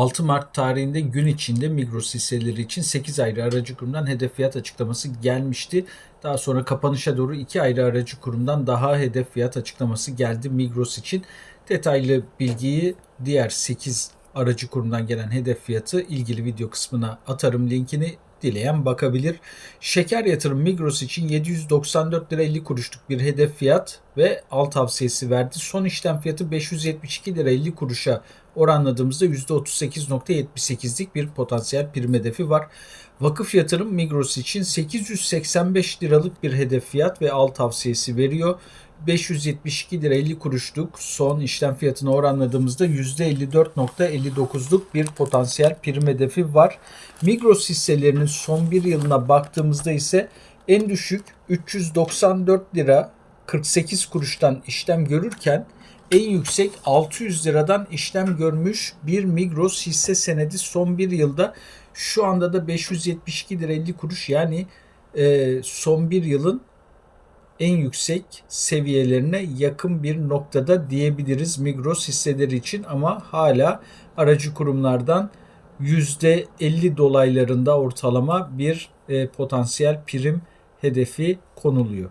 6 Mart tarihinde gün içinde Migros hisseleri için 8 ayrı aracı kurumdan hedef fiyat açıklaması gelmişti. Daha sonra kapanışa doğru 2 ayrı aracı kurumdan daha hedef fiyat açıklaması geldi Migros için. Detaylı bilgiyi diğer 8 aracı kurumdan gelen hedef fiyatı ilgili video kısmına atarım linkini dileyen bakabilir. Şeker yatırım Migros için 794 lira 50 kuruşluk bir hedef fiyat ve al tavsiyesi verdi. Son işlem fiyatı 572 lira 50 kuruşa oranladığımızda %38.78'lik bir potansiyel prim hedefi var. Vakıf yatırım Migros için 885 liralık bir hedef fiyat ve al tavsiyesi veriyor. 572 lira 50 kuruşluk son işlem fiyatına oranladığımızda %54.59'luk bir potansiyel prim hedefi var. Migros hisselerinin son bir yılına baktığımızda ise en düşük 394 lira 48 kuruştan işlem görürken en yüksek 600 liradan işlem görmüş bir Migros hisse senedi son bir yılda şu anda da 572 lira 50 kuruş yani e, son bir yılın en yüksek seviyelerine yakın bir noktada diyebiliriz Migros hisseleri için ama hala aracı kurumlardan %50 dolaylarında ortalama bir e, potansiyel prim hedefi konuluyor.